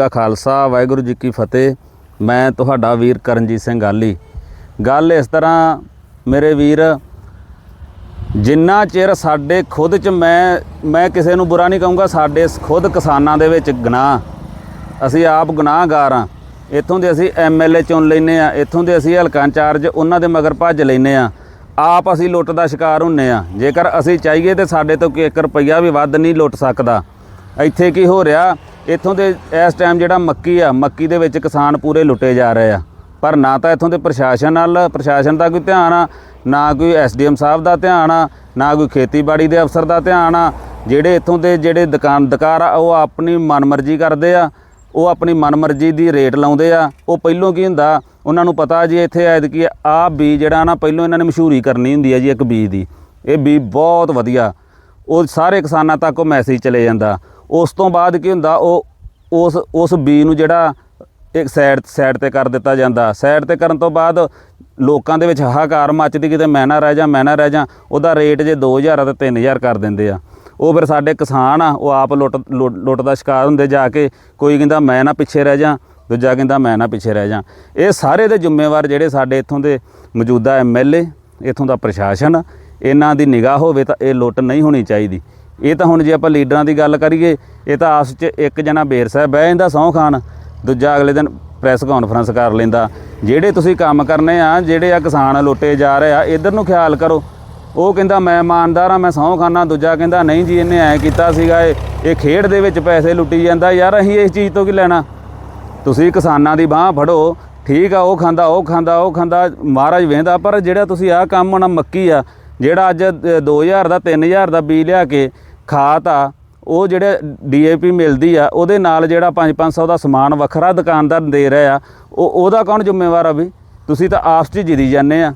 ਕਾ ਖਾਲਸਾ, ਵਾਹਿਗੁਰੂ ਜੀ ਕੀ ਫਤਿਹ। ਮੈਂ ਤੁਹਾਡਾ ਵੀਰ ਕਰਨਜੀਤ ਸਿੰਘ ਗਾਲੀ। ਗੱਲ ਇਸ ਤਰ੍ਹਾਂ, ਮੇਰੇ ਵੀਰ, ਜਿੰਨਾ ਚਿਰ ਸਾਡੇ ਖੁਦ ਚ ਮੈਂ ਮੈਂ ਕਿਸੇ ਨੂੰ ਬੁਰਾ ਨਹੀਂ ਕਹੂੰਗਾ, ਸਾਡੇ ਖੁਦ ਕਿਸਾਨਾਂ ਦੇ ਵਿੱਚ ਗੁਨਾਹ। ਅਸੀਂ ਆਪ ਗੁਨਾਹਗਾਰ ਆ ਇੱਥੋਂ ਦੇ ਅਸੀਂ ਐਮਐਲਏ ਚੁਣ ਲੈਨੇ ਆ ਇੱਥੋਂ ਦੇ ਅਸੀਂ ਹਲਕਾ ਇੰਚਾਰਜ, ਉਹਨਾਂ ਦੇ ਮਗਰ ਭੱਜ ਲੈਨੇ ਆ ਆਪ ਅਸੀਂ ਲੁੱਟ ਦਾ ਸ਼ਿਕਾਰ ਹੁੰਨੇ ਆ ਜੇਕਰ ਅਸੀਂ ਚਾਹੀਏ ਤੇ ਸਾਡੇ ਤੋਂ ਕੋਈ 1 ਰੁਪਈਆ ਵੀ ਵੱਧ ਨਹੀਂ ਲੁੱਟ ਸਕਦਾ। ਇੱਥੇ ਕੀ ਹੋ ਰਿਹਾ ਇੱਥੋਂ ਦੇ ਇਸ ਟਾਈਮ ਜਿਹੜਾ ਮੱਕੀ ਆ, ਮੱਕੀ ਦੇ ਵਿੱਚ ਕਿਸਾਨ ਪੂਰੇ ਲੁੱਟੇ ਜਾ ਰਹੇ ਆ। ਪਰ ਨਾ ਤਾਂ ਇੱਥੋਂ ਦੇ ਪ੍ਰਸ਼ਾਸਨ ਨਾਲ, ਪ੍ਰਸ਼ਾਸਨ ਦਾ ਕੋਈ ਧਿਆਨ ਆ, ਨਾ ਕੋਈ ਐਸਡੀਐਮ ਸਾਹਿਬ ਦਾ ਧਿਆਨ ਆ, ਨਾ ਕੋਈ ਖੇਤੀਬਾੜੀ ਦੇ ਅਫਸਰ ਦਾ ਧਿਆਨ ਆ। ਜਿਹੜੇ ਇੱਥੋਂ ਦੇ ਜਿਹੜੇ ਦੁਕਾਨਦਾਰ ਆ, ਉਹ ਆਪਣੀ ਮਨਮਰਜ਼ੀ ਕਰਦੇ ਆ, ਉਹ ਆਪਣੀ ਮਨਮਰਜ਼ੀ ਦੀ ਰੇਟ ਲਾਉਂਦੇ ਆ। ਉਹ ਪਹਿਲੋਂ ਕੀ ਹੁੰਦਾ, ਉਹਨਾਂ ਨੂੰ ਪਤਾ ਜੀ ਇੱਥੇ ਐਤਕੀ ਆ ਬੀਜ ਜਿਹੜਾ ਨਾ, ਪਹਿਲੋਂ ਇਹਨਾਂ ਨੇ ਮਸ਼ਹੂਰੀ ਕਰਨੀ ਹੁੰਦੀ ਹੈ ਜੀ ਇੱਕ ਬੀਜ ਦੀ। ਇਹ ਬੀ ਬਹੁਤ ਵਧੀਆ। ਉਹ ਸਾਰੇ ਕਿਸਾਨਾਂ ਤੱਕ ਉਹ ਮੈਸੇਜ ਚਲੇ ਜਾਂਦਾ। ਉਸ ਤੋਂ ਬਾਅਦ ਕੀ ਹੁੰਦਾ, ਉਹ ਉਸ ਉਸ ਬੀ ਨੂੰ ਜਿਹੜਾ ਇੱਕ ਸਾਈਡ ਸਾਈਡ ਤੇ ਕਰ ਦਿੱਤਾ ਜਾਂਦਾ। ਸਾਈਡ ਤੇ ਕਰਨ ਤੋਂ ਬਾਅਦ ਲੋਕਾਂ ਦੇ ਵਿੱਚ ਹਾਹਾਕਾਰ ਮੱਚਦੀ, ਕਿਤੇ ਮੈਂ ਨਾ ਰਹਿ ਜਾ, ਮੈਂ ਨਾ ਰਹਿ ਜਾ, ਉਹਦਾ ਰੇਟ ਜੇ 2000 ਆ ਤੇ 3000 ਕਰ ਦਿੰਦੇ ਆ। ਉਹ ਫਿਰ ਸਾਡੇ ਕਿਸਾਨ ਆ, ਉਹ ਆਪ ਲੁੱਟ ਲੁੱਟ ਲੁੱਟ ਦਾ ਸ਼ਿਕਾਰ ਹੁੰਦੇ ਜਾ ਕੇ ਕੋਈ ਕਹਿੰਦਾ ਮੈਂ ਨਾ ਪਿੱਛੇ ਰਹਿ ਜਾ, ਦੂਜਾ ਕਹਿੰਦਾ ਮੈਂ ਨਾ ਪਿੱਛੇ ਰਹਿ ਜਾ। ਇਹ ਸਾਰੇ ਦੇ ਜ਼ਿੰਮੇਵਾਰ ਜਿਹੜੇ ਸਾਡੇ ਇੱਥੋਂ ਦੇ ਮੌਜੂਦਾ ਐਮਐਲਏ ਇੱਥੋਂ ਦਾ ਪ੍ਰਸ਼ਾਸਨ, ਇਹਨਾਂ ਦੀ ਨਿਗਾਹ ਹੋਵੇ ਤਾਂ ਇਹ ਲੁੱਟ ਨਹੀਂ ਹੋਣੀ ਚਾਹੀਦੀ। ਇਹ ਤਾਂ ਹੁਣ ਜੇ ਆਪਾਂ ਲੀਡਰਾਂ ਦੀ ਗੱਲ ਕਰੀਏ ਇਹ ਤਾਂ ਆਪਸ 'ਚ ਇੱਕ ਜਣਾ ਬੇਰ ਸਾਹਿਬ ਬਹਿ ਜਾਂਦਾ ਸਹੁੰ ਖਾਨ ਦੂਜਾ ਅਗਲੇ ਦਿਨ ਪ੍ਰੈਸ ਕਾਨਫਰੰਸ ਕਰ ਲੈਂਦਾ। ਜਿਹੜੇ ਤੁਸੀਂ ਕੰਮ ਕਰਨੇ ਆ ਜਿਹੜੇ ਆ ਕਿਸਾਨ ਲੁੱਟੇ ਜਾ ਰਹੇ ਆ ਇਧਰ ਨੂੰ ਖਿਆਲ ਕਰੋ। ਉਹ ਕਹਿੰਦਾ ਮੈਂ ਇਮਾਨਦਾਰ ਆ ਮੈਂ ਸਹੁੰ ਖਾਨਾ। ਦੂਜਾ ਕਹਿੰਦਾ ਨਹੀਂ ਜੀ ਇਹਨੇ ਐ ਕੀਤਾ ਸੀਗਾ ਇਹ ਇਹ ਖੇਡ ਦੇ ਵਿੱਚ ਪੈਸੇ ਲੁੱਟੀ ਜਾਂਦਾ। ਯਾਰ ਅਸੀਂ ਇਸ ਚੀਜ਼ ਤੋਂ ਕੀ ਲੈਣਾ? ਤੁਸੀਂ ਕਿਸਾਨਾਂ ਦੀ ਬਾਹ ਫੜੋ। ਠੀਕ ਆ ਉਹ ਖਾਂਦਾ ਉਹ ਖਾਂਦਾ ਉਹ ਖਾਂਦਾ। ਮਹਾਰਾਜ ਵੇਂਦਾ ਪਰ ਜਿਹੜਾ ਤੁਸੀਂ ਆਹ ਕੰਮ ਨਾ ਮੱਕੀ ਆ ਜਿਹੜਾ ਅੱਜ ਅ, 2000 ਦਾ 3000 ਦਾ ਬੀ ਲਿਆ ਕੇ ਖਾਤ ਆ, ਉਹ ਜਿਹੜੇ ਡੀਏਪੀ ਮਿਲਦੀ ਆ, ਉਹਦੇ ਨਾਲ ਜਿਹੜਾ 5-500 ਦਾ ਸਮਾਨ ਵੱਖਰਾ ਦੁਕਾਨਦਾਰ ਦੇ ਰਿਹਾ ਆ, ਉਹ ਉਹਦਾ ਕੌਣ ਜ਼ਿੰਮੇਵਾਰ ਆ ਵੀ? ਤੁਸੀਂ ਤਾਂ ਆਪਸ 'ਚ ਜਿਰੀ ਜਾਂਦੇ ਆ।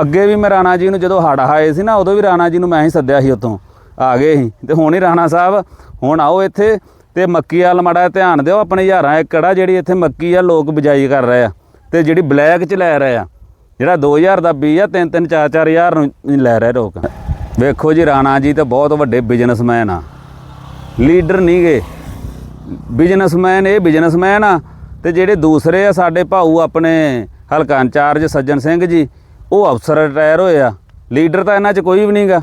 ਅੱਗੇ ਵੀ ਮੈਂ ਰਾਣਾ ਜੀ ਨੂੰ ਜਦੋਂ ਹੜ੍ਹ ਆਏ ਸੀ ਨਾ, ਉਦੋਂ ਵੀ ਰਾਣਾ ਜੀ ਨੂੰ ਮੈਂ ਹੀ ਸੱਦਿਆ ਸੀ ਉੱਥੋਂ, ਆ ਗਏ ਸੀ। ਤੇ ਹੁਣ ਹੀ ਰਾਣਾ ਸਾਹਿਬ, ਹੁਣ ਆਓ ਇੱਥੇ ਤੇ ਮੱਕੀ ਵੱਲ ਮਾੜਾ ਧਿਆਨ ਦਿਓ, ਆਪਣੇ ਹਜ਼ਾਰਾਂ ਏਕੜ ਆ ਜਿਹੜੀ ਇੱਥੇ ਮੱਕੀ ਆ ਲੋਕ ਬਿਜਾਈ ਕਰ ਰਹੇ ਆ, ਤੇ ਜਿਹੜੀ ਬਲੈਕ 'ਚ ਲੈ ਰਹੇ ਆ, ਜਿਹੜਾ 2000 ਦਾ ਬੀਜ ਆ 3-3 4-4 ਹਜ਼ਾਰ ਨੂੰ ਲੈ ਰਹੇ ਲੋਕ। ਵੇਖੋ ਜੀ ਰਾਣਾ ਜੀ ਤਾਂ ਬਹੁਤ ਵੱਡੇ ਬਿਜ਼ਨਸਮੈਨ ਆ। ਲੀਡਰ ਨਹੀਂ ਗੇ। ਬਿਜ਼ਨਸਮੈਨ ਇਹ ਬਿਜ਼ਨਸਮੈਨ ਆ ਤੇ ਜਿਹੜੇ ਦੂਸਰੇ ਆ ਸਾਡੇ ਭਾਊ ਆਪਣੇ ਹਲਕਾ ਇੰਚਾਰਜ ਸੱਜਣ ਸਿੰਘ ਜੀ, ਉਹ ਅਫਸਰ ਰਿਟਾਇਰ ਹੋਏ ਆ। ਲੀਡਰ ਤਾਂ ਇਹਨਾਂ 'ਚ ਕੋਈ ਵੀ ਨਹੀਂਗਾ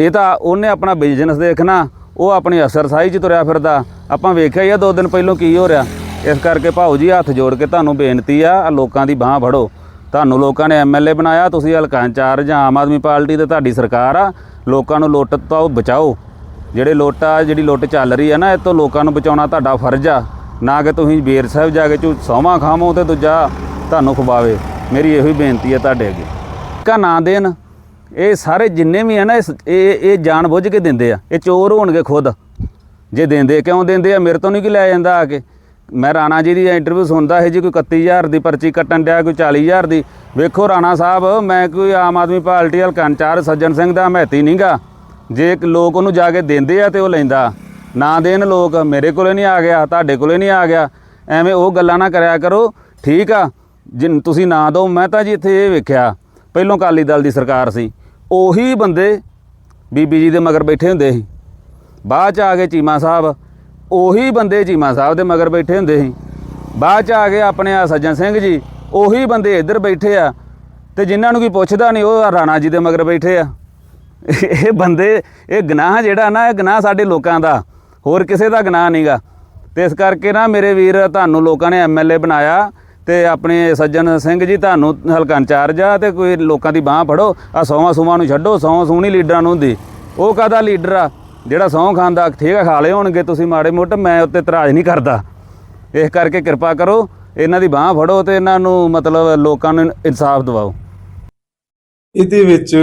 ਇਹ ਤਾਂ ਉਹਨੇ ਆਪਣਾ ਬਿਜ਼ਨਸ ਦੇਖਣਾ, ਉਹ ਆਪਣੀ ਅਫਸਰਸਾਈ 'ਚ ਤੁਰਿਆ ਫਿਰਦਾ। ਆਪਾਂ ਵੇਖਿਆ ਹੀ ਆ ਦੋ ਦਿਨ ਪਹਿਲਾਂ ਕੀ ਹੋ ਰਿਹਾ। ਇਸ ਕਰਕੇ ਭਾਊ ਜੀ ਹੱਥ ਜੋੜ ਕੇ ਤੁਹਾਨੂੰ ਬੇਨਤੀ ਆ ਲੋਕਾਂ ਦੀ ਬਾਹ ਫੜੋ। ਤੁਹਾਨੂੰ ਲੋਕਾਂ ਨੇ ਐਮਐਲਏ ਬਣਾਇਆ, ਤੁਸੀਂ ਹਲਕਾ ਇੰਚਾਰਜ ਜਾਂ ਆਮ ਆਦਮੀ ਪਾਰਟੀ ਤੇ ਤੁਹਾਡੀ ਸਰਕਾਰ ਆ, ਲੋਕਾਂ ਨੂੰ ਲੁੱਟ ਤੋਂ ਬਚਾਓ। ਜਿਹੜੇ ਲੁੱਟ ਆ, ਜਿਹੜੀ ਲੁੱਟ ਚੱਲ ਰਹੀ ਆ ਨਾ, ਇਹ ਤੋਂ ਲੋਕਾਂ ਨੂੰ ਬਚਾਉਣਾ ਤੁਹਾਡਾ ਫਰਜ਼ ਆ। ਨਾ ਕਿ ਤੁਸੀਂ ਬੇਰ ਸਾਹਿਬ ਜਾ ਕੇ ਝੂ ਸੌਵਾਂ ਖਾਵੋ ਤੇ ਦੂਜਾ ਤੁਹਾਨੂੰ ਖਵਾਵੇ। ਮੇਰੀ ਇਹੋ ਹੀ ਬੇਨਤੀ ਹੈ ਤੁਹਾਡੇ ਅੱਗੇ। ਕਾ ਨਾ ਦੇਣ, ਇਹ ਸਾਰੇ ਜਿੰਨੇ ਵੀ ਆ ਨਾ, ਇਸ- ਇਹ ਇਹ ਜਾਣ ਬੁੱਝ ਕੇ ਦਿੰਦੇ ਆ। ਇਹ ਚੋਰ ਹੋਣਗੇ ਖੁਦ। ਜੇ ਦਿੰਦੇ ਕਿਉਂ ਦਿੰਦੇ ਆ? ਮੇਰੇ ਤੋਂ ਨਹੀਂ ਕਿ ਲੈ ਜਾਂਦਾ ਆ ਕੇ। ਮੈਂ ਰਾਣਾ ਜੀ ਦੀ ਇੰਟਰਵਿਊ ਸੁਣਦਾ ਹੈ ਜੀ, ਕੋਈ 31000 ਦੀ ਪਰਚੀ ਕੱਟਣ ਡਿਆ, ਕੋਈ 40000 ਦੀ। ਵੇਖੋ ਰਾਣਾ ਸਾਹਿਬ, ਮੈਂ ਕੋਈ ਆਮ ਆਦਮੀ ਪਾਰਟੀ ਹਲਕਾ ਇੰਚਾਰਜ ਸੱਜਣ ਸਿੰਘ ਦਾ ਮਹਿਤੀ ਨਹੀਂਗਾ ਜੇ ਲੋਕ ਉਹਨੂੰ ਜਾ ਕੇ ਦਿੰਦੇ ਆ ਤੇ ਉਹ ਲੈਂਦਾ। ਨਾ ਦੇਣ ਲੋਕ, ਮੇਰੇ ਕੋਲੇ ਨਹੀਂ ਆ ਗਿਆ, ਤੁਹਾਡੇ ਕੋਲੇ ਨਹੀਂ ਆ ਗਿਆ। ਐਵੇਂ ਉਹ ਗੱਲਾਂ ਨਾ ਕਰਿਆ ਕਰੋ। ਠੀਕ ਆ, ਜਿਨ ਤੁਸੀਂ ਨਾ ਦਿਓ, ਮੈਂ ਤਾਂ ਜੀ ਇੱਥੇ ਇਹ ਵੇਖਿਆ, ਪਹਿਲੋਂ ਅਕਾਲੀ ਦਲ ਦੀ ਸਰਕਾਰ ਸੀ। ਉਹੀ ਬੰਦੇ ਬੀਬੀ ਜੀ ਦੇ ਮਗਰ ਬੈਠੇ ਹੁੰਦੇ ਸੀ। ਬਾਅਦ ਚ ਆ ਗਏ ਚੀਮਾ ਸਾਹਿਬ। ਉਹੀ ਬੰਦੇ ਚੀਮਾ ਸਾਹਿਬ ਦੇ ਮਗਰ ਬੈਠੇ ਹੁੰਦੇ ਸੀ। ਬਾਅਦ ਚ ਆ ਗਏ ਆਪਣੇ ਆ ਸੱਜਣ ਸਿੰਘ ਜੀ, ਉਹੀ ਬੰਦੇ ਇੱਧਰ ਬੈਠੇ ਆ ਤੇ ਜਿਨ੍ਹਾਂ ਨੂੰ ਕੋਈ ਪੁੱਛਦਾ ਨਹੀਂ, ਉਹ ਰਾਣਾ ਜੀ ਦੇ ਮਗਰ ਬੈਠੇ ਆ। ਇਹ ਬੰਦੇ, ਇਹ ਗਨਾਹ ਜਿਹੜਾ ਨਾ, ਇਹ ਗਨਾਹ ਸਾਡੇ ਲੋਕਾਂ ਦਾ, ਹੋਰ ਕਿਸੇ ਦਾ ਗੁਨਾਹ ਨਹੀਂਗਾ ਤੇ ਇਸ ਕਰਕੇ ਨਾ ਮੇਰੇ ਵੀਰ, ਤੁਹਾਨੂੰ ਲੋਕਾਂ ਨੇ ਐਮਐਲਏ ਬਣਾਇਆ ਤੇ ਆਪਣੇ ਸੱਜਣ ਸਿੰਘ ਜੀ ਤੁਹਾਨੂੰ ਹਲਕਾ ਇੰਚਾਰਜ ਆ ਤੇ ਕੋਈ ਲੋਕਾਂ ਦੀ ਬਾਹ ਫੜੋ ਆ ਸੌਵਾਂ ਸੂਵਾਂ ਨੂੰ ਛੱਡੋ ਸੌ ਸੂਣੀ ਲੀਡਰਾਂ ਨੂੰ ਹੁੰਦੀ ਉਹ ਕਾਹਦਾ ਲੀਡਰ ਆ? ਜਿਹੜਾ ਸਹੁੰ ਖਾਂਦਾ, ਠੀਕ ਖਾ ਲਏ ਹੋਣਗੇ ਤੁਸੀਂ ਮਾੜੇ ਮੋਟੇ, ਮੈਂ ਉੱਤੇ ਇਤਰਾਜ਼ ਨਹੀਂ ਕਰਦਾ। ਇਸ ਕਰਕੇ ਕਿਰਪਾ ਕਰੋ, ਇਹਨਾਂ ਦੀ ਬਾਹ ਫੜੋ ਤੇ ਇਹਨਾਂ ਨੂੰ ਮਤਲਬ ਲੋਕਾਂ ਨੂੰ ਇਨਸਾਫ ਦਿਵਾਓ। ਇਹਦੇ ਵਿੱਚ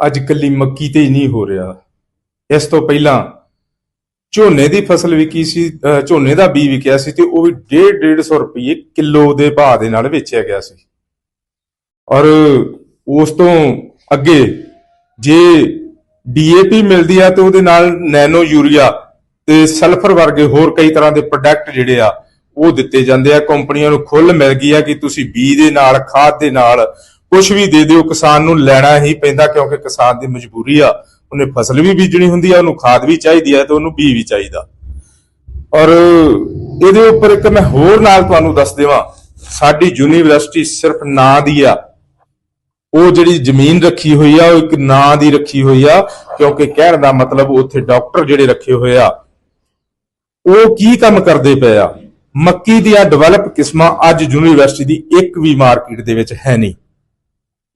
ਅੱਜ ਕੱਲੀ ਮੱਕੀ ਤੇ ਹੀ ਨਹੀਂ ਹੋ ਰਿਹਾ। ਇਸ ਤੋਂ ਪਹਿਲਾਂ ਝੋਨੇ ਦੀ ਫਸਲ ਵਿਕੀ ਸੀ ਝੋਨੇ ਦਾ ਬੀ ਵਿਕਿਆ ਸੀ ਤੇ ਉਹ ਵੀ 1.5 150 ਰੁਪਏ ਕਿਲੋ ਦੇ ਭਾਅ ਦੇ ਨਾਲ ਵੇਚਿਆ ਗਿਆ ਸੀ। ਔਰ ਉਸ ਤੋਂ ਅੱਗੇ ਜੇ ਡੀਏਪੀ ਮਿਲਦੀ ਆ ਤੇ ਉਹਦੇ ਨਾਲ ਨੈਨੋ ਯੂਰੀਆ ਤੇ ਸਲਫਰ ਵਰਗੇ ਹੋਰ ਕਈ ਤਰ੍ਹਾਂ ਦੇ ਪ੍ਰੋਡਕਟ ਜਿਹੜੇ ਆ, ਉਹ ਦਿੱਤੇ ਜਾਂਦੇ ਆ। ਕੰਪਨੀਆਂ ਨੂੰ ਖੁੱਲ ਮਿਲ ਗਈ ਆ ਕਿ ਤੁਸੀਂ ਬੀ ਦੇ ਨਾਲ, ਖਾਦ ਦੇ ਨਾਲ ਕੁਝ ਵੀ ਦੇ ਦਿਓ, ਕਿਸਾਨ ਨੂੰ ਲੈਣਾ ਹੀ ਪੈਂਦਾ ਕਿਉਂਕਿ ਕਿਸਾਨ ਦੀ ਮਜਬੂਰੀ ਆ। ਉਹਨੇ ਫਸਲ ਵੀ ਬੀਜਣੀ ਹੁੰਦੀ ਆ, ਉਹਨੂੰ ਖਾਦ ਵੀ ਚਾਹੀਦੀ ਆ ਤੇ ਉਹਨੂੰ ਬੀ ਵੀ ਚਾਹੀਦਾ। ਔਰ ਇਹਦੇ ਉੱਪਰ ਇੱਕ ਮੈਂ ਹੋਰ ਨਾਲ ਤੁਹਾਨੂੰ ਦੱਸ ਦੇਵਾਂ। ਸਾਡੀ ਯੂਨੀਵਰਸਿਟੀ ਸਿਰਫ ਨਾਂ ਦੀ ਆ। ਉਹ ਜਿਹੜੀ ਜ਼ਮੀਨ ਰੱਖੀ ਹੋਈ ਆ, ਉਹ ਇੱਕ ਨਾਂ ਦੀ ਰੱਖੀ ਹੋਈ ਆ, ਕਿਉਂਕਿ ਕਹਿਣ ਦਾ ਮਤਲਬ ਉੱਥੇ ਡਾਕਟਰ ਜਿਹੜੇ ਰੱਖੇ ਹੋਏ ਆ, ਉਹ ਕੀ ਕੰਮ ਕਰਦੇ ਪਏ ਆ? ਮੱਕੀ ਦੀਆਂ ਡਿਵੈਲਪ ਕਿਸਮਾਂ ਅੱਜ ਯੂਨੀਵਰਸਿਟੀ ਦੀ ਇੱਕ ਵੀ ਮਾਰਕੀਟ ਦੇ ਵਿੱਚ ਹੈ ਨਹੀਂ,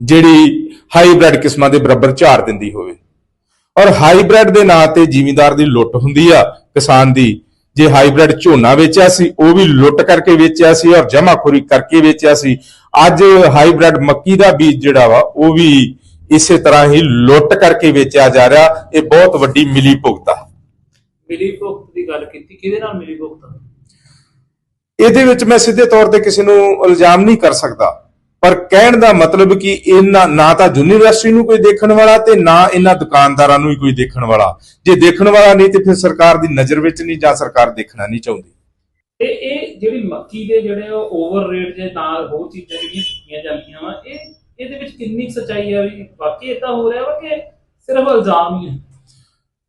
ਜਿਹੜੀ ਹਾਈਬ੍ਰਿਡ ਕਿਸਮਾਂ ਦੇ ਬਰਾਬਰ ਝਾੜ ਦਿੰਦੀ ਹੋਵੇ। ਔਰ ਹਾਈਬ੍ਰਿਡ ਦੇ ਨਾਂ ਤੇ ਜ਼ਿਮੀਂਦਾਰ ਦੀ ਲੁੱਟ ਹੁੰਦੀ ਆ ਕਿਸਾਨ ਦੀ ਜੇ ਹਾਈਬ੍ਰਿਡ ਝੋਨਾ ਵੇਚਿਆ ਸੀ ਉਹ ਵੀ ਲੁੱਟ ਕਰਕੇ ਵੇਚਿਆ ਸੀ ਔਰ ਜਮਾਖੋਰੀ ਕਰਕੇ ਵੇਚਿਆ ਸੀ। ਅੱਜ ਹਾਈਬ੍ਰਿਡ ਮੱਕੀ ਦਾ ਬੀਜ ਜਿਹੜਾ ਵਾ ਉਹ ਵੀ ਇਸੇ ਤਰ੍ਹਾਂ ਹੀ ਲੁੱਟ ਕਰਕੇ ਵੇਚਿਆ ਜਾ ਰਿਹਾ। ਇਹ ਬਹੁਤ ਵੱਡੀ ਮਿਲੀ ਭੁਗਤਾ। ਮਿਲੀ ਭੁਗਤ ਦੀ ਗੱਲ ਕੀਤੀ ਕਿਹਦੇ ਨਾਲ ਮਿਲੀ ਭੁਗਤ? ਇਹਦੇ ਵਿੱਚ ਮੈਂ ਸਿੱਧੇ ਤੌਰ ਤੇ ਕਿਸੇ ਨੂੰ ਇਲਜ਼ਾਮ ਨਹੀਂ ਕਰ ਸਕਦਾ। ਪਰ ਕਹਿਣ ਦਾ ਮਤਲਬ ਕਿ ਇਹਨਾਂ ਨਾ ਤਾਂ ਯੂਨੀਵਰਸਿਟੀ ਨੂੰ ਕੋਈ ਦੇਖਣ ਵਾਲਾ ਤੇ ਨਾ ਇਹਨਾਂ ਦੁਕਾਨਦਾਰਾਂ ਨੂੰ ਹੀ ਕੋਈ ਦੇਖਣ ਵਾਲਾ। ਜੇ ਦੇਖਣ ਵਾਲਾ ਨਹੀਂ ਤੇ ਫਿਰ ਸਰਕਾਰ ਦੀ ਨਜ਼ਰ ਵਿੱਚ ਨਹੀਂ ਜਾਂ ਸਰਕਾਰ ਦੇਖਣਾ ਨਹੀਂ ਚਾਹੁੰਦੀ। ਤੇ ਇਹ ਜਿਹੜੀ ਮੱਕੀ ਦੇ ਜਿਹੜੇ ਓਵਰ ਰੇਟ ਦੇ ਨਾਲ ਹੋਰ ਚੀਜ਼ਾਂ ਜਿਹੜੀਆਂ ਕੀਤੀਆਂ ਜਾਂਦੀਆਂ ਵਾ, ਇਹ, ਇਹਦੇ ਵਿੱਚ ਕਿੰਨੀ ਸੱਚਾਈ ਆ ਵੀ ਵਾਕਈ ਇਦਾਂ ਹੋ ਰਿਹਾ ਵਾ ਕਿ ਸਿਰਫ ਇਲਜ਼ਾਮ ਹੀ ਹੈ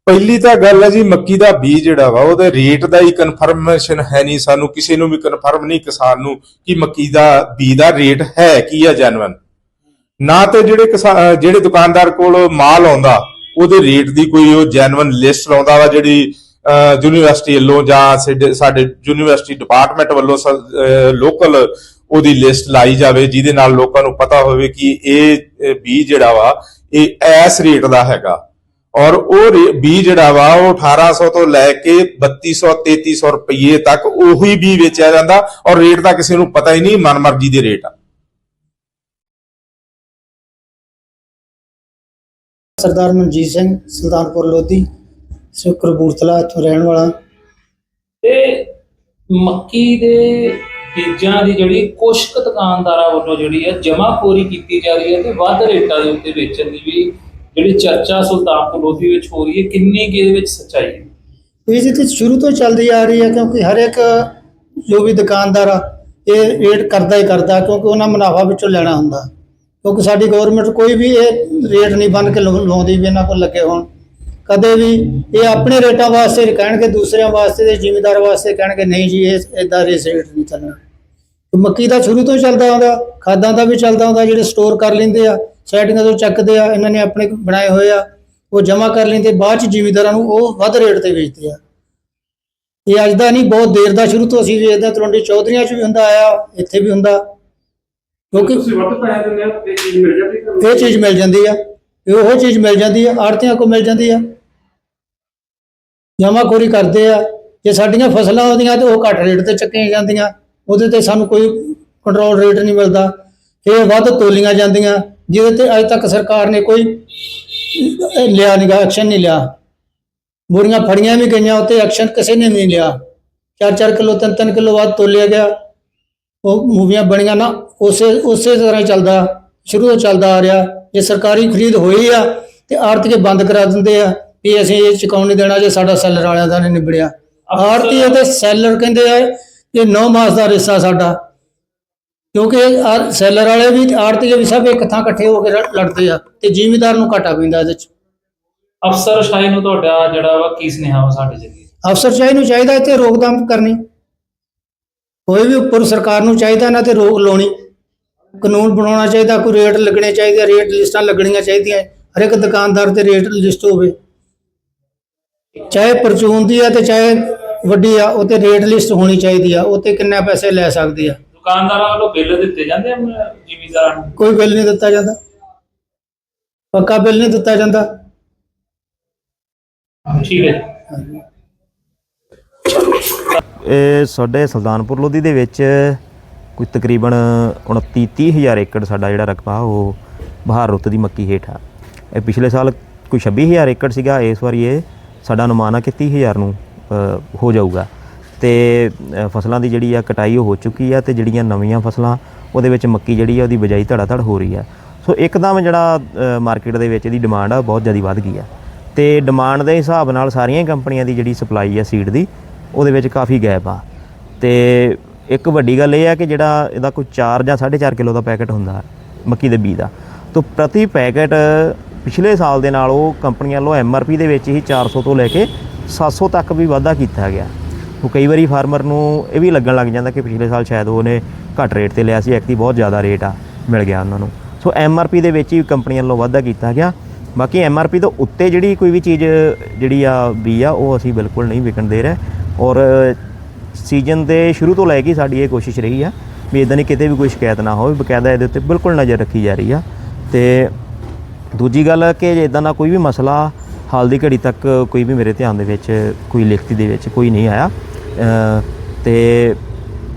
ਪਹਿਲੀ ਤਾਂ ਗੱਲ ਹੈ ਜੀ, ਮੱਕੀ ਦਾ ਬੀਜ ਜਿਹੜਾ ਵਾ, ਉਹਦੇ ਰੇਟ ਦਾ ਹੀ ਕਨਫਰਮੇਸ਼ਨ ਹੈ ਨਹੀਂ ਸਾਨੂੰ, ਕਿਸੇ ਨੂੰ ਵੀ ਕਨਫਰਮ ਨਹੀਂ, ਕਿਸਾਨ ਨੂੰ ਕਿ ਮੱਕੀ ਦਾ ਬੀਜ ਦਾ ਰੇਟ ਹੈ ਕੀ ਆ ਜੈਨੂਇਨ ਨਾ ਤੇ ਜਿਹੜੇ ਕਿਸਾ- ਜਿਹੜੇ ਦੁਕਾਨਦਾਰ ਕੋਲ ਮਾਲ ਆਉਂਦਾ, ਉਹਦੇ ਰੇਟ ਦੀ ਕੋਈ ਉਹ ਜੈਨੂਇਨ ਲਿਸਟ ਲਾਉਂਦਾ ਵਾ ਜਿਹੜੀ ਯੂਨੀਵਰਸਿਟੀ ਵੱਲੋਂ ਜਾਂ ਸਾਡੇ- ਸਾਡੇ ਯੂਨੀਵਰਸਿਟੀ ਡਿਪਾਰਟਮੈਂਟ ਵੱਲੋਂ ਲੋਕਲ ਉਹਦੀ ਲਿਸਟ ਲਾਈ ਜਾਵੇ, ਜਿਹਦੇ ਨਾਲ ਲੋਕਾਂ ਨੂੰ ਪਤਾ ਹੋਵੇ ਕਿ ਇਹ ਇਹ ਬੀਜ ਜਿਹੜਾ ਵਾ, ਇਹ ਐਸ ਰੇਟ ਦਾ ਹੈਗਾ। ਔਰ ਉਹ ਬੀਜ ਜਿਹੜਾ ਵਾ ਉਹ 1800 ਤੋਂ ਲੈ ਕੇ 3200 3300 ਰੁਪਏ ਤੱਕ ਉਹੀ ਵੀ ਵੇਚਿਆ ਜਾਂਦਾ ਔਰ ਰੇਟ ਦਾ ਕਿਸੇ ਨੂੰ ਪਤਾ ਹੀ ਨਹੀਂ ਮਨਮਰਜ਼ੀ ਦੇ ਰੇਟ ਆ। ਸਰਦਾਰ ਮਨਜੀਤ ਸਿੰਘ ਸੁਲਤਾਨਪੁਰ ਲੋਧੀ ਸੋ ਕਪੂਰਥਲਾ ਇੱਥੋਂ ਰਹਿਣ ਵਾਲਾ। ਤੇ ਮੱਕੀ ਦੇ ਬੀਜਾਂ ਦੀ ਜਿਹੜੀ ਕੁਛ ਕੁ ਦੁਕਾਨਦਾਰਾਂ ਵੱਲੋਂ ਜਿਹੜੀ ਹੈ ਜਮਾਖੋਰੀ ਕੀਤੀ ਜਾ ਰਹੀ ਹੈ ਤੇ ਵੱਧ ਰੇਟਾਂ ਦੇ ਉੱਤੇ ਵੇਚਣ ਦੀ ਵੀ ਜਿਹੜੀ ਚਰਚਾ ਸੁਲਤਾਨਪੁਰ ਲੋਧੀ ਵਿੱਚ ਹੋ ਰਹੀ ਹੈ, ਕਿੰਨੀ ਕੁ ਇਹਦੇ ਵਿੱਚ ਸੱਚਾਈ ਹੈ? ਇਹ ਜਿੱਥੇ ਸ਼ੁਰੂ ਤੋਂ ਚੱਲਦੀ ਆ ਰਹੀ ਹੈ, ਕਿਉਂਕਿ ਹਰ ਇੱਕ ਜੋ ਵੀ ਦੁਕਾਨਦਾਰ ਆ, ਇਹ ਰੇਟ ਕਰਦਾ ਹੀ ਕਰਦਾ, ਕਿਉਂਕਿ ਉਹਨਾਂ ਮੁਨਾਫਾ ਵਿੱਚੋਂ ਲੈਣਾ ਹੁੰਦਾ। ਕਿਉਂਕਿ ਸਾਡੀ ਗਵਰਨਮੈਂਟ ਕੋਈ ਵੀ ਇਹ ਰੇਟ ਨਹੀਂ ਬੰਨ ਕੇ ਲਾਉਂਦੀ ਵੀ ਇਹਨਾਂ ਕੋਲ ਲੱਗੇ ਹੋਣ। ਕਦੇ ਵੀ ਇਹ ਆਪਣੇ ਰੇਟਾਂ ਵਾਸਤੇ ਕਹਿਣਗੇ, ਦੂਸਰਿਆਂ ਵਾਸਤੇ ਤੇ ਜ਼ਿਮੀਦਾਰ ਵਾਸਤੇ ਕਹਿਣਗੇ, ਨਹੀਂ ਜੀ, ਇਹ ਇਦਾਂ ਰੇਟ ਨਹੀਂ ਚੱਲਣਾ। ਮੱਕੀ ਦਾ ਸ਼ੁਰੂ ਤੋਂ ਚੱਲਦਾ ਆਉਂਦਾ, ਖਾਦਾਂ ਦਾ ਵੀ ਚੱਲਦਾ ਆਉਂਦਾ, ਜਿਹੜੇ ਸਟੋਰ ਕਰ ਲੈਂਦੇ ਆ ਸਾਈਡਿੰਗਾਂ ਤੋਂ ਚੱਕਦੇ ਆ ਇਹਨਾਂ ਨੇ ਆਪਣੇ ਬਣਾਏ ਹੋਏ ਆ ਉਹ ਜਮ੍ਹਾਂ ਕਰ ਲੈਂਦੇ ਬਾਅਦ ਚ ਜ਼ਿਮੀਦਾਰਾਂ ਨੂੰ ਉਹ ਵੱਧ ਰੇਟ ਤੇ ਵੇਚਦੇ ਆ। ਇਹ ਅੱਜ ਦਾ ਨਹੀਂ ਬਹੁਤ ਦੇਰ ਦਾ ਸ਼ੁਰੂ ਤੋਂ ਅਸੀਂ ਵੇਚਦੇ ਤਲਵੰਡੀ ਚੌਧਰੀਆਂ ਚ ਵੀ ਹੁੰਦਾ ਆਇਆ ਇੱਥੇ ਵੀ ਹੁੰਦਾ। ਕਿਉਂਕਿ ਤੁਸੀਂ ਵੱਧ ਪੈਸੇ ਦਿੰਦੇ ਹੋ ਤੇ ਚੀਜ਼ ਮਿਲ ਜਾਂਦੀ ਇਹ ਚੀਜ਼ ਮਿਲ ਜਾਂਦੀ ਆ ਇਹ ਉਹ ਚੀਜ਼ ਮਿਲ ਜਾਂਦੀ ਆ ਆੜਤੀਆਂ ਕੋ ਮਿਲ ਜਾਂਦੀ ਆ। ਜਮਾਖੋਰੀ ਕਰਦੇ ਆ ਜੇ ਸਾਡੀਆਂ ਫਸਲਾਂ ਆਉਂਦੀਆਂ ਤੇ ਉਹ ਘੱਟ ਰੇਟ ਤੇ ਚੱਕੀਆਂ ਜਾਂਦੀਆਂ ਉਹਦੇ ਤੇ ਸਾਨੂੰ ਕੋਈ ਕੰਟਰੋਲ ਰੇਟ ਨਹੀਂ ਮਿਲਦਾ। ਫਿਰ ਵੱਧ ਤੋਲੀਆਂ ਜਾਂਦੀਆਂ ਜਿਹਦੇ ਤੇ ਅਜੇ ਤੱਕ ਸਰਕਾਰ ਨੇ ਕੋਈ ਲਿਆ ਨਹੀਂਗਾ ਐਕਸ਼ਨ ਨਹੀਂ ਲਿਆ। ਬੁਰੀਆਂ ਫੜੀਆਂ ਵੀ ਗਈਆਂ ਉੱਤੇ ਐਕਸ਼ਨ ਕਿਸੇ ਨੇ ਨਹੀਂ ਲਿਆ। 4-4 ਕਿਲੋ 3-3 ਕਿਲੋ ਵੱਧ ਤੋਲਿਆ ਗਿਆ। ਉਹ ਮੂਵੀਆਂ ਬਣੀਆਂ ਨਾ ਉਸੇ ਉਸੇ ਤਰ੍ਹਾਂ ਚੱਲਦਾ ਸ਼ੁਰੂ ਤੋਂ ਚੱਲਦਾ ਆ ਰਿਹਾ। ਜੇ ਸਰਕਾਰੀ ਖਰੀਦ ਹੋਈ ਆ ਤੇ ਆੜਤੀਏ ਬੰਦ ਕਰਾ ਦਿੰਦੇ ਆ ਵੀ ਅਸੀਂ ਇਹ ਚੁਕਾਉਣ ਨਹੀਂ ਦੇਣਾ ਜੇ ਸਾਡਾ ਸੈਲਰ ਵਾਲਿਆਂ ਦਾ ਨਹੀਂ ਨਿਬੜਿਆ। ਆੜਤੀਏ ਤੇ ਸੈਲਰ ਕਹਿੰਦੇ ਆ ਕਿ 9 ਮਾਸ ਦਾ ਰਿਸ਼ਤਾ ਸਾਡਾ। ਕਿਉਂਕਿ ਸੈਲਰ ਵਾਲੇ ਵੀ ਆੜਤੀਏ ਵੀ ਸਭ ਇੱਕ ਥਾਂ ਇਕੱਠੇ ਹੋ ਕੇ ਲੜ- ਲੜਦੇ ਆ ਤੇ ਜ਼ਿਮੀਦਾਰ ਨੂੰ ਘਾਟਾ ਪੈਂਦਾ ਇਹਦੇ ਚ। ਅਫਸਰ ਸ਼ਾਹੀ ਨੂੰ ਤੁਹਾਡਾ ਜਿਹੜਾ ਵਾ ਕੀ ਸੁਨੇਹਾ ਵਾ ਸਾਡੇ ਜਰੀਏ? ਅਫਸਰ ਚਾਹੀ ਨੂੰ ਚਾਹੀਦਾ ਇੱਥੇ ਰੋਕਥਾਮ ਕਰਨੀ। ਕੋਈ ਵੀ ਉੱਪਰ ਸਰਕਾਰ ਨੂੰ ਚਾਹੀਦਾ ਨਾ ਤੇ ਰੋਕ ਲਾਉਣੀ। ਕਾਨੂੰਨ ਬਣਾਉਣਾ ਚਾਹੀਦਾ ਕੋਈ ਰੇਟ ਲੱਗਣੇ ਚਾਹੀਦੇ ਰੇਟ ਲਿਸਟਾਂ ਲੱਗਣੀਆਂ ਚਾਹੀਦੀਆਂ। ਹਰ ਇੱਕ ਦੁਕਾਨਦਾਰ ਤੇ ਰੇਟ ਲਿਸਟ ਹੋਵੇ। ਚਾਹੇ ਪਰਚੂਨ ਦੀ ਆ ਤੇ ਚਾਹੇ ਵੱਡੀ ਆ ਉਹ ਤੇ ਰੇਟ ਲਿਸਟ ਹੋਣੀ ਚਾਹੀਦੀ ਆ ਉਹ ਤੇ ਕਿੰਨੇ ਪੈਸੇ ਲੈ ਸਕਦੀ ਆ। ਦੁਕਾਨਦਾਰਾਂ ਵੱਲੋਂ ਬਿੱਲ ਦਿੱਤੇ ਜਾਂਦੇ ਆ ਜ਼ਿਮੀਦਾਰਾਂ ਨੂੰ? ਕੋਈ ਬਿੱਲ ਨਹੀਂ ਦਿੱਤਾ ਜਾਂਦਾ। ਪੱਕਾ ਬਿੱਲ ਨਹੀਂ ਦਿੱਤਾ ਜਾਂਦਾ। ਠੀਕ ਹੈ ਜੀ। ਇਹ ਸਾਡੇ ਸੁਲਤਾਨਪੁਰ ਲੋਧੀ ਦੇ ਵਿੱਚ ਕੋਈ ਤਕਰੀਬਨ 29 30 ਹਜ਼ਾਰ ਏਕੜ ਸਾਡਾ ਜਿਹੜਾ ਰਕਬਾ ਉਹ ਬਹਾਰ ਰੁੱਤ ਦੀ ਮੱਕੀ ਹੇਠ ਆ। ਇਹ ਪਿਛਲੇ ਸਾਲ ਕੋਈ 26 ਹਜ਼ਾਰ ਏਕੜ ਸੀਗਾ ਇਸ ਵਾਰੀ ਇਹ ਸਾਡਾ ਅਨੁਮਾਨ ਆ ਕਿ 30 ਹਜ਼ਾਰ ਨੂੰ ਅ, ਹੋ ਜਾਊਗਾ। ਤੇ ਫਸਲਾਂ ਦੀ ਜਿਹੜੀ ਆ ਕਟਾਈ ਉਹ ਹੋ ਚੁੱਕੀ ਆ ਤੇ ਜਿਹੜੀਆਂ ਨਵੀਆਂ ਫਸਲਾਂ ਉਹਦੇ ਵਿੱਚ ਮੱਕੀ ਜਿਹੜੀ ਆ ਉਹਦੀ ਬਜਾਈ ਧੜਾ ਧੜ ਹੋ ਰਹੀ ਆ। ਸੋ ਇੱਕਦਮ ਜਿਹੜਾ ਮਾਰਕੀਟ ਦੇ ਵਿੱਚ ਇਹਦੀ ਡਿਮਾਂਡ ਆ ਬਹੁਤ ਜ਼ਿਆਦਾ ਵੱਧ ਗਈ ਆ। ਤੇ ਡਿਮਾਂਡ ਦੇ ਹਿਸਾਬ ਨਾਲ ਸਾਰੀਆਂ ਹੀ ਕੰਪਨੀਆਂ ਦੀ ਜਿਹੜੀ ਸਪਲਾਈ ਆ ਸੀਡ ਦੀ, ਉਹਦੇ ਵਿੱਚ ਕਾਫੀ ਗੈਪ ਆ। ਤੇ ਇੱਕ ਵੱਡੀ ਗੱਲ ਇਹ ਆ ਕਿ ਜਿਹੜਾ ਇਹਦਾ ਕੋਈ 4 ਜਾਂ 4.5 ਕਿਲੋ ਦਾ ਪੈਕੇਟ ਹੁੰਦਾ ਮੱਕੀ ਦੇ ਬੀਜ ਦਾ, ਤੋਂ ਪ੍ਰਤੀ ਪੈਕੇਟ ਪਿਛਲੇ ਸਾਲ ਦੇ ਨਾਲ ਉਹ ਕੰਪਨੀਆਂ ਵੱਲੋਂ ਐਮਆਰਪੀ ਦੇ ਵਿੱਚ ਹੀ 400 ਤੋਂ ਲੈ ਕੇ 700 ਤੱਕ ਵੀ ਵਾਧਾ ਕੀਤਾ ਗਿਆ। ਉਹ ਕਈ ਵਾਰੀ ਫਾਰਮਰ ਨੂੰ ਇਹ ਵੀ ਲੱਗਣ ਲੱਗ ਜਾਂਦਾ ਕਿ ਪਿਛਲੇ ਸਾਲ ਸ਼ਾਇਦ ਉਹਨੇ ਘੱਟ ਰੇਟ ਤੇ ਲਿਆ ਸੀ ਐਕਤੀ ਬਹੁਤ ਜ਼ਿਆਦਾ ਰੇਟ ਆ, ਮਿਲ ਗਿਆ ਉਹਨਾਂ ਨੂੰ। ਸੋ ਐਮਆਰਪੀ ਦੇ ਵਿੱਚ ਹੀ ਕੰਪਨੀਆਂ ਵੱਲੋਂ ਵਾਧਾ ਕੀਤਾ ਗਿਆ। ਬਾਕੀ ਐਮਆਰਪੀ ਤੋਂ ਉੱਤੇ ਜਿਹੜੀ ਕੋਈ ਵੀ ਚੀਜ਼ ਜਿਹੜੀ ਆ ਵੀ ਆ, ਉਹ ਅਸੀਂ ਬਿਲਕੁਲ ਨਹੀਂ ਵਿਕਣ ਦੇ ਰਹੇ। ਔਰ ਸੀਜ਼ਨ ਦੇ ਸ਼ੁਰੂ ਤੋਂ ਲੈ ਕੇ ਸਾਡੀ ਇਹ ਕੋਸ਼ਿਸ਼ ਰਹੀ ਆ ਵੀ ਇਦਾਂ ਨਹੀਂ ਕਿਤੇ ਵੀ ਕੋਈ ਸ਼ਿਕਾਇਤ ਨਾ ਹੋਵੇ, ਬਕਾਇਦਾ ਇਹਦੇ ਉੱਤੇ ਬਿਲਕੁਲ ਨਜ਼ਰ ਰੱਖੀ ਜਾ ਰਹੀ ਆ। ਤੇ ਦੂਜੀ ਗੱਲ ਕਿ ਜੇ ਇਦਾਂ ਦਾ ਕੋਈ ਵੀ ਮਸਲਾ ਹਾਲ ਦੀ ਘੜੀ ਤੱਕ ਕੋਈ ਵੀ ਮੇਰੇ ਧਿਆਨ ਦੇ ਵਿੱਚ ਕੋਈ ਲਿਖਤੀ ਦੇ ਵਿੱਚ ਕੋਈ ਨਹੀਂ ਆਇਆ। ਅ, ਤੇ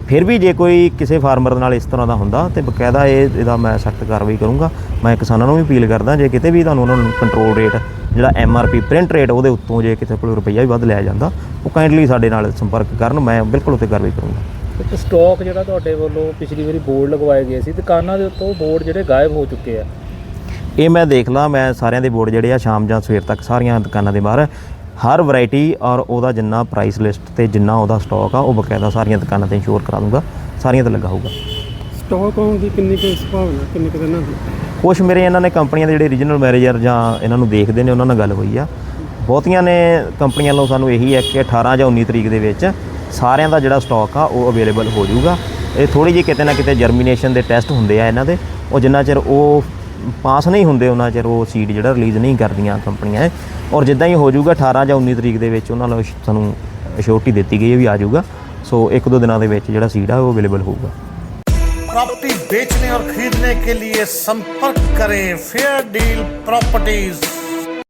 ਫਿਰ ਵੀ ਜੇ ਕੋਈ ਕਿਸੇ ਫਾਰਮਰ ਨਾਲ ਇਸ ਤਰ੍ਹਾਂ ਦਾ ਹੁੰਦਾ ਤੇ ਬਕਾਇਦਾ ਇਹ ਇਹਦਾ ਮੈਂ ਸਖਤ ਕਾਰਵਾਈ ਕਰੂੰਗਾ। ਮੈਂ ਕਿਸਾਨਾਂ ਨੂੰ ਵੀ ਅਪੀਲ ਕਰਦਾ ਜੇ ਕਿਤੇ ਵੀ ਤੁਹਾਨੂੰ ਉਹਨਾਂ ਨੂੰ ਕੰਟਰੋਲ ਰੇਟ ਜਿਹੜਾ M R P print rate ਉਹਦੇ ਉੱਤੋਂ ਜੇ ਕਿਸੇ ਕੋਲ ਰੁਪਈਆ ਵੀ ਵੱਧ ਲਿਆ ਜਾਂਦਾ ਉਹ ਕਾਈਂਡਲੀ ਸਾਡੇ ਨਾਲ ਸੰਪਰਕ ਕਰਨ ਮੈਂ ਬਿਲਕੁਲ ਉੱਤੇ ਕਾਰਵਾਈ ਕਰੂੰਗਾ। ਤੇ ਸਟਾਕ ਜਿਹੜਾ ਤੁਹਾਡੇ ਵੱਲੋਂ ਪਿਛਲੀ ਵਾਰੀ ਬੋਰਡ ਲਗਵਾਏ ਗਏ ਸੀ ਦੁਕਾਨਾਂ ਦੇ ਉੱਤੋਂ ਬੋਰਡ ਜਿਹੜੇ ਗਾਇਬ ਹੋ ਚੁੱਕੇ ਆ। ਇਹ ਮੈਂ ਦੇਖ ਲਾਂ ਮੈਂ ਸਾਰਿਆਂ ਦੇ ਬੋਰਡ ਜਿਹੜੇ ਆ ਸ਼ਾਮ ਜਾਂ ਸਵੇਰ ਤੱਕ ਸਾਰੀਆਂ ਦੁਕਾਨਾਂ ਦੇ ਬਾਹਰ ਹਰ ਵੈਰਾਈਟੀ ਔਰ ਉਹਦਾ ਜਿੰਨਾ ਪ੍ਰਾਈਸ ਲਿਸਟ ਤੇ ਜਿੰਨਾ ਉਹਦਾ ਸਟਾਕ ਆ ਉਹ ਬਕਾਇਦਾ ਸਾਰੀਆਂ ਦੁਕਾਨਾਂ ਤੇ ਇੰਸ਼ੋਰ ਕਰਾ ਦੂੰਗਾ ਸਾਰੀਆਂ ਤੇ ਲੱਗਾ ਹੋਊਗਾ। ਸਟਾਕ ਆਉਣ ਦੀ ਕਿੰਨੀ ਕੁ ਸੰਭਾਵਨਾ ਕਿੰਨੇ ਕੁ ਦਿਨਾਂ ਦੀ? ਕੁਝ ਮੇਰੇ ਇਹਨਾਂ ਨੇ ਕੰਪਨੀਆਂ ਦੇ ਜਿਹੜੇ ਰੀਜਨਲ ਮੈਨੇਜਰ ਜਾਂ ਇਹਨਾਂ ਨੂੰ ਦੇਖਦੇ ਨੇ ਉਹਨਾਂ ਨਾਲ ਗੱਲ ਹੋਈ ਆ। ਬਹੁਤੀਆਂ ਨੇ ਕੰਪਨੀਆਂ ਵੱਲੋਂ ਸਾਨੂੰ ਇਹੀ ਹੈ ਕਿ 18 ਜਾਂ 19 ਤਰੀਕ ਦੇ ਵਿੱਚ ਸਾਰਿਆਂ ਦਾ ਜਿਹੜਾ ਸਟਾਕ ਆ ਉਹ ਅਵੇਲੇਬਲ ਹੋ ਜਾਊਗਾ। ਇਹ ਥੋੜੀ ਜਿਹੀ ਕਿਤੇ ਨਾ ਕਿਤੇ ਜਰਮੀਨੇਸ਼ਨ ਦੇ ਟੈਸਟ ਹੁੰਦੇ ਆ ਇਹਨਾਂ ਦੇ ਉਹ ਜਿੰਨਾ ਚਿਰ ਉਹ ਪਾਸ ਨਹੀਂ ਹੁੰਦੇ ਉਹਨਾਂ ਚਿਰ ਉਹ ਸੀਡ ਜਿਹੜਾ ਰਿਲੀਜ਼ ਨਹੀਂ ਕਰਦੀਆਂ ਕੰਪਨੀਆਂ ਇਹ। ਔਰ ਜਿੱਦਾਂ ਹੀ ਹੋ ਜਾਊਗਾ 18 ਜਾਂ 19 ਤਰੀਕ ਦੇ ਵਿੱਚ ਉਹਨਾਂ ਨੂੰ ਸਾਨੂੰ ਅਸ਼ੋਰਟੀ ਦਿੱਤੀ ਗਈ ਹੈ ਵੀ ਆ ਜਾਊਗਾ ਸੋ ਇੱਕ ਦੋ ਦਿਨਾਂ ਦੇ ਵਿੱਚ ਜਿਹੜਾ ਸੀਡ ਆ ਉਹ ਅਵੇਲੇਬਲ ਹੋਊਗਾ प्रॉपर्टी बेचने और खरीदने के लिए संपर्क करें फेयर डील प्रॉपर्टीज